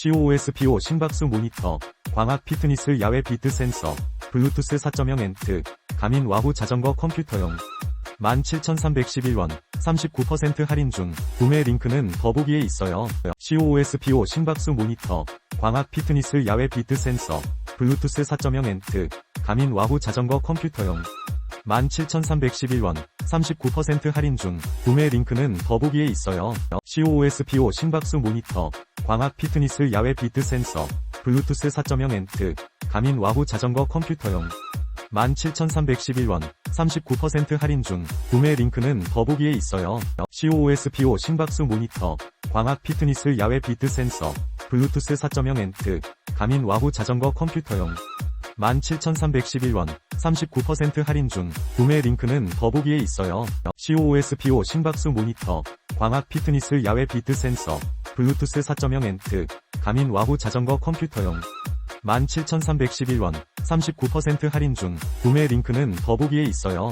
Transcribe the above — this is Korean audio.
COOS P5 심박수 모니터, 광학 피트니스 야외 비트 센서, 블루투스 4.0 엔트, 가민 와후 자전거 컴퓨터용. 17,311원, 39% 할인 중, 구매 링크는 더보기에 있어요. COOS P5 심박수 모니터, 광학 피트니스 야외 비트 센서, 블루투스 4.0 엔트, 가민 와후 자전거 컴퓨터용. 17,311원, 39% 할인 중, 구매 링크는 더보기에 있어요. COOS P5 심박수 모니터, 광학 피트니스 야외 비트 센서, 블루투스 4.0 엔트, 가민 와후 자전거 컴퓨터용. 17,311원, 39% 할인 중, 구매 링크는 더보기에 있어요. COOS P5 심박수 모니터, 광학 피트니스 야외 비트 센서, 블루투스 4.0 엔트, 가민 와후 자전거 컴퓨터용. 17,311원, 39% 할인 중, 구매 링크는 더보기에 있어요. COOS P5 심박수 모니터, 광학 피트니스 야외 비트 센서, 블루투스 4.0 엔트, 가민 와후 자전거 컴퓨터용. 17,311원, 39% 할인 중, 구매 링크는 더보기에 있어요.